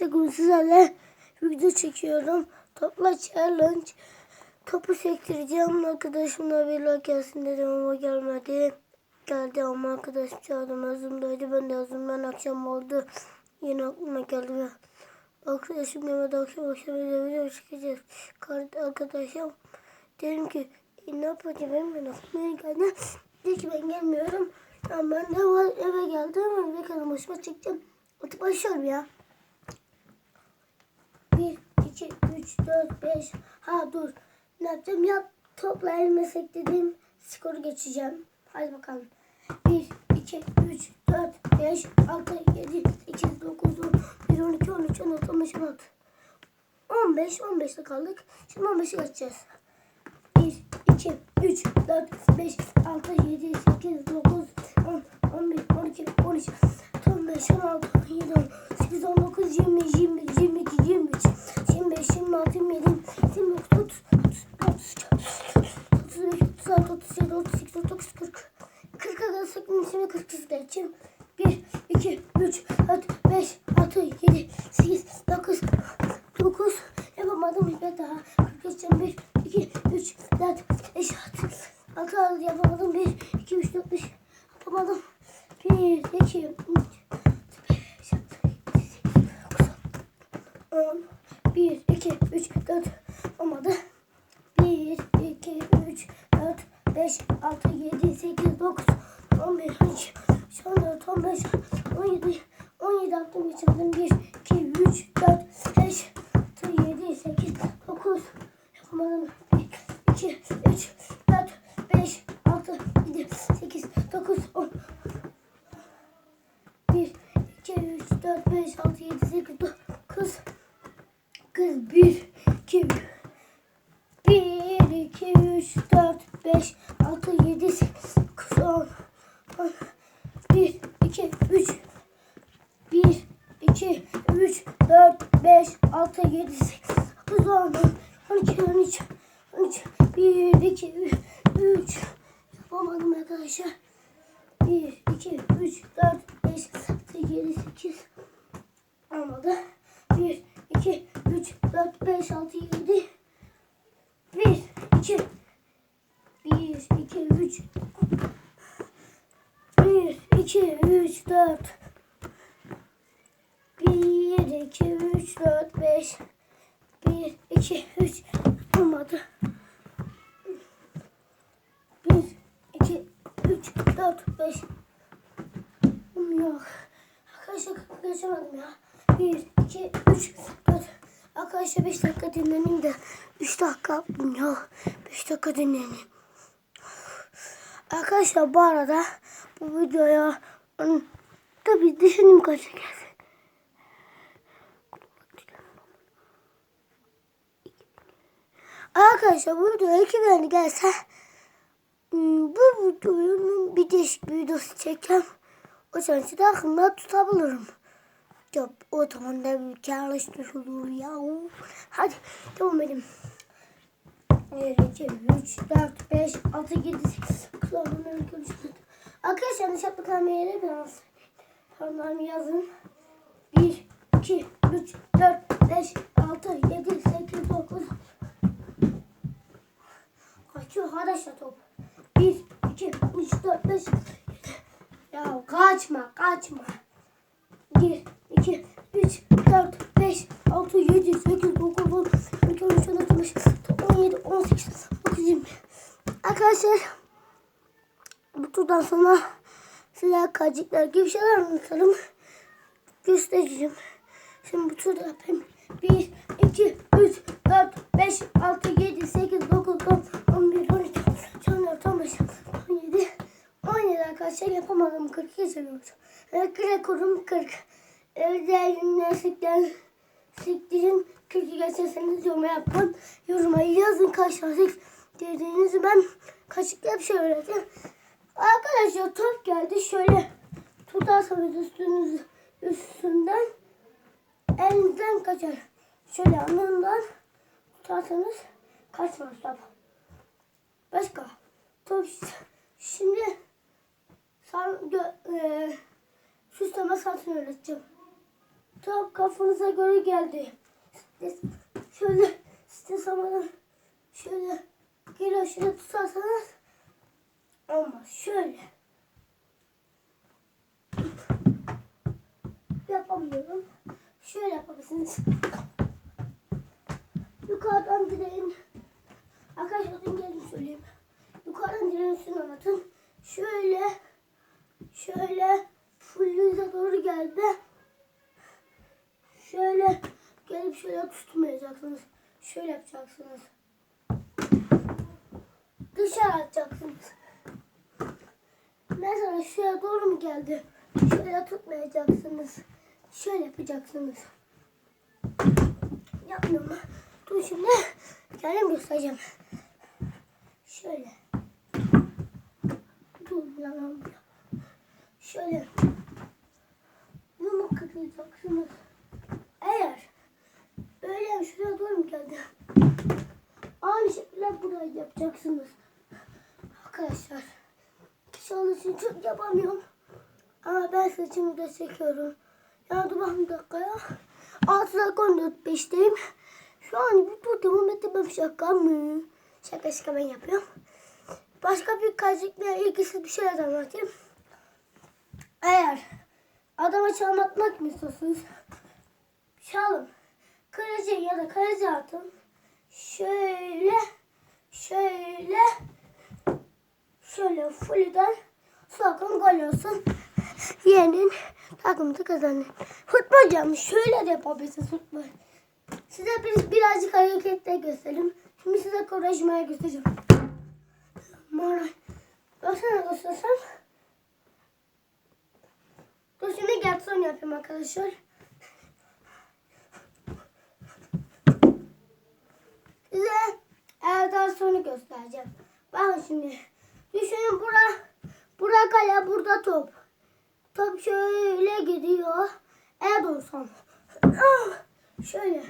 Bugün sizlerle video çekiyorum. Topla challenge. Topu sektireceğim. Arkadaşımla bir gelsin dedim ama gelmedi. Geldi ama arkadaşım çağırdım yazımdaydı. Ben de yazdım. Ben akşam oldu. Yine aklıma geldi. ve Arkadaşım gelmedi. Akşam akşam bir video çekeceğiz. Arkadaşım dedim ki e, ne yapacağım benim ben aklıma geldi. Dedi ki ben gelmiyorum. Ama ben de var, eve geldim. Evde kalıp başıma çekeceğim. Hadi başlıyorum ya. 1, 2, 3, 4, 5. Ha dur. Ne yapacağım? Yap. Topla elime sekledim. Skoru geçeceğim. Hadi bakalım. 1, 2, 3, 4, 5, 6, 7, 8, 9, 10, 1, 12, 13, 14, 15, 16. 15, 15'te kaldık. Şimdi 15'e geçeceğiz. 1, 2, 3, 4, 5, 6, 7, 8, 9, 10, 11, 12, 13, 15, 16, 17, 18, 19, 20, 21, 22, 23, 25, 26, 27, 29, 30, 31, 35, 36, 37, 38, 39, 40. 40'a kadar şimdi 40 geçeceğim. 1, 2, 3, 4, 5, 6, 7, 8, 9, 9. Yapamadım bir daha. 40 geçeceğim. 1, 2, 3, 4, 5, 6. 6 yapamadım. 1, 2, 3, 4, 5. Yapamadım. 1, 2, 3, 5, 10, 1, 2, 3, 4 olmadı. 1, 2, 3, 4, 5, 6, 7, 8, 9, 11, 12, 14, 15, 17, 17 yaptım geçirdim. 1, 2, 3, 4, 5, 6, 7, 8, 9 yapamadım. 1, 2, 3, 4, 5, 6, 7, 8, 9, 10, 1, 2, 3, 4, 5, 6, 7, 8, 9, Kız 1, 2, 1, 2, 3, 4, 5, 6, 7, 8, 9, 10, 10, 1, 2, 3, 1, 2, 3, 4, 5, 6, 7, 8, 9, 10, 12, 13, 13, 1, 2, 3, yapamadım arkadaşlar. 1, 2, 3, 4, 5, 6, 7, 8, olmadı. 1, 2, 3, 4, 5, 6, 7, 1, 2, 1, 2, 3, 1, 2, 3, 4, 1, 2, 3, 4, 5, 1, 2, 3, olmadı. 1, 2, 3, 4, 5, Yok. Arkadaşlar geçemedim ya. 1, 2, 3, 4. Arkadaşlar 5 dakika dinleneyim de 3 dakika ya. 5 dakika dinleneyim. Arkadaşlar bu arada bu videoya tabi düşünün kaç gelsin. Arkadaşlar bu videoya 2 beğeni gelse bu videonun bir değişik videosu çekeceğim. O sensi de aklımda tutabilirim. Ya o zaman da karlaşmış olur ya. Hadi devam edelim. 1, 2, 3, 4, 5, 6, 7, 8, 9, 10, 11, 12, 13, 14. Arkadaşlar yaptıklarımı yere biraz parmağımı yazın. 1, 2, 3, 4, 5, 6, 7, 8, 9. Kaçıyor arkadaşlar top. 1, 2, 3, 4, 5, ya kaçma kaçma. 1, 2, 3, 4, 5, 6, 7, 8, 9, 10, 12, 13, 14, 15, 17, 18, 19, 20. Arkadaşlar bu turdan sonra silah kacıklar gibi şeyler anlatalım. Göstereceğim. Şimdi bu turda yapayım. 1, 2, 3, 4, 5, 6, 7, 8, 9, 10, 11, 12, 14, 15, 17, 17 arkadaşlar yapamadım. 42 seviyorum. Evet, rekorum 40. Evet, değerli sikler siktirin 42 geçerseniz yorum yapın. Yoruma yazın kaç tane dediğinizi ben kaşıkla bir şey öğreteceğim. Arkadaşlar top geldi. Şöyle tutarsanız üstünüz üstünden elinizden kaçar. Şöyle yanından tutarsanız kaçmaz top. Başka. Top şimdi Sen gö, e, süsleme satın öğreteceğim. Top kafanıza göre geldi. Şöyle size zamanı şöyle geri şöyle tutarsanız olmaz. Şöyle. Yapamıyorum. Şöyle yapabilirsiniz. Yukarıdan direğin Arkadaşlar gelin söyleyeyim. Yukarıdan direğin üstüne anlatın. Şöyle şöyle fullüze doğru geldi. Şöyle gelip şöyle tutmayacaksınız. Şöyle yapacaksınız. Dışarı atacaksınız. Mesela şuraya doğru mu geldi? Şöyle tutmayacaksınız. Şöyle yapacaksınız. Yapmıyorum. Dur şimdi kendim göstereceğim. Şöyle. Dur lan. Şöyle. Yumruk kıracaksınız. Eğer böyle şuraya doğru mu geldi? Aynı şekilde burayı yapacaksınız. Arkadaşlar. Çalışın çok yapamıyorum. Ama ben saçımı da çekiyorum. Ya dur bakayım bir dakika ya. 6 dakika 14 5'teyim. Şu an bu devam etmem şaka mı? Şaka şaka ben yapıyorum. Başka bir kazıkla ilgisi bir şeyler anlatayım. Eğer adama çalmatmak mı istiyorsunuz? Çalın. Kaleci ya da kaleci atın. Şöyle şöyle şöyle fullden sakın gol olsun. Yenin takımda kazanır. Futbol canım şöyle de yapabilirsiniz futbol. Size bir, birazcık hareketler göstereyim. Şimdi size konuşmaya göstereceğim. Mara. Baksana göstersem. Dur şimdi Gerson yapayım arkadaşlar. Size Erdal sonu göstereceğim. Bakın şimdi. Düşünün bura, bura kale, burada top. Top şöyle gidiyor. Erdolsan. Şöyle.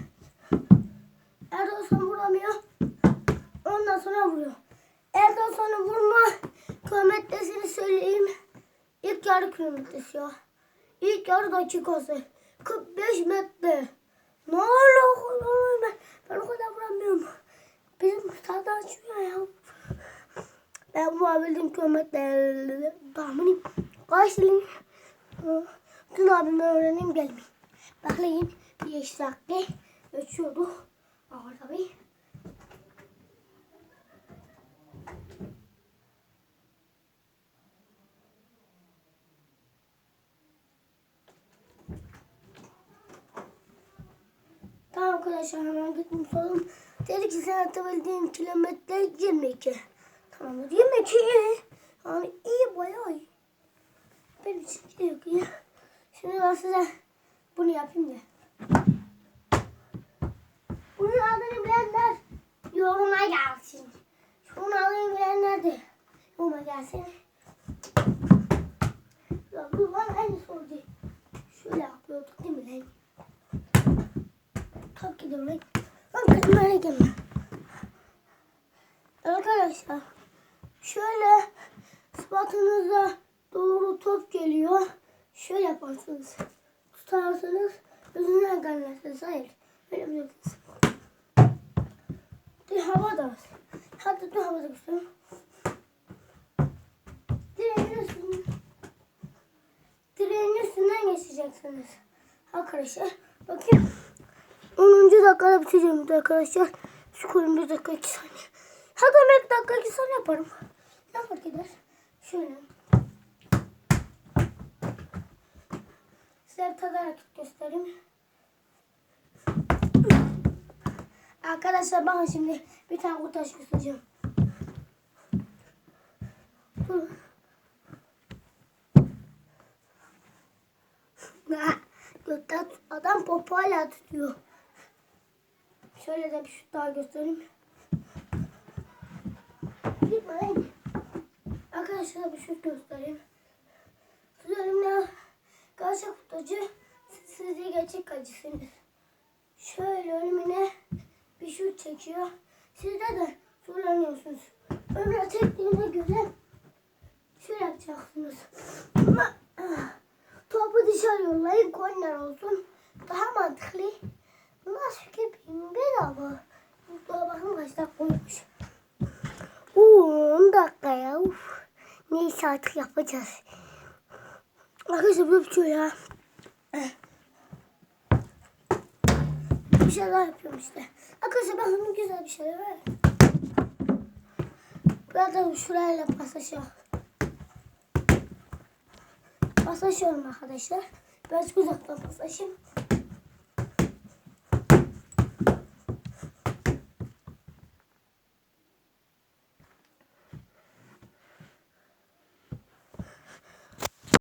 Erdolsan vuramıyor. Ondan sonra vuruyor. Erdolsan'ı vurma kilometresini söyleyeyim. İlk yarı kilometresi ya. İlk yarı dakikası. 45 metre. Ne olur ben, ben o kadar vuramıyorum. Bizim stada açıyor ya. Ben vurabildiğim kilometre tahminim. Kaç dilin? Dün abimden öğreneyim gelmeyin. Baklayın bir dakika geçiyordu. Ağır tabii. Tamam arkadaşlar hemen gittim sorun. Dedi ki sen atabildiğin kilometre 22. Tamam 22. Yani iyi bayağı iyi. Benim için yok iyi. Şimdi ben size bunu yapayım da. Bunun adını bilenler yoruma gelsin. Şunun adını bilenler de yoruma gelsin. Ya bu bana en sordu. Şöyle yapıyorduk değil mi lan? Tabii ki de öyle. Ben kızmaya gelme. Arkadaşlar şöyle spatınıza doğru top geliyor. Şöyle yaparsınız. Tutarsınız. Yüzünden gelmezsiniz. Hayır. Böyle yapacaksınız. Bir hava da. Hatta dur havada göstereyim. Direğin üstünden, direğin üstünden geçeceksiniz. Arkadaşlar bakayım. 10. dakikada bitireceğim arkadaşlar. Şu bir dakika 2 saniye. Hatta 1 dakika 2 saniye yaparım. Ne fark eder? Şöyle. Size bir tadarak göstereyim. Arkadaşlar bakın şimdi bir tane kurtaş göstereceğim. Adam popo hala tutuyor. Şöyle de bir şut daha göstereyim. Arkadaşlar bir şut göstereyim. Siz önümde gerçek futbolcu, siz de gerçek kalecısınız. Şöyle önümüne bir şut çekiyor. Sizde de zorlanıyorsunuz. Ömre çektiğine göre şöyle yapacaksınız. Topu dışarı yollayın, korner olsun. daha mantıklı. Nasıl bedava. Bakın kaç dakika olmuş. Oo, 10 dakika ya. Uf. Neyse artık yapacağız. Arkadaşlar böyle bitiyor ya. Bir şeyler yapıyorum işte. Arkadaşlar hanım güzel bir şeyler var. Biraz da şurayla paslaşıyorum. Paslaşıyorum arkadaşlar. Biraz uzaktan paslaşayım.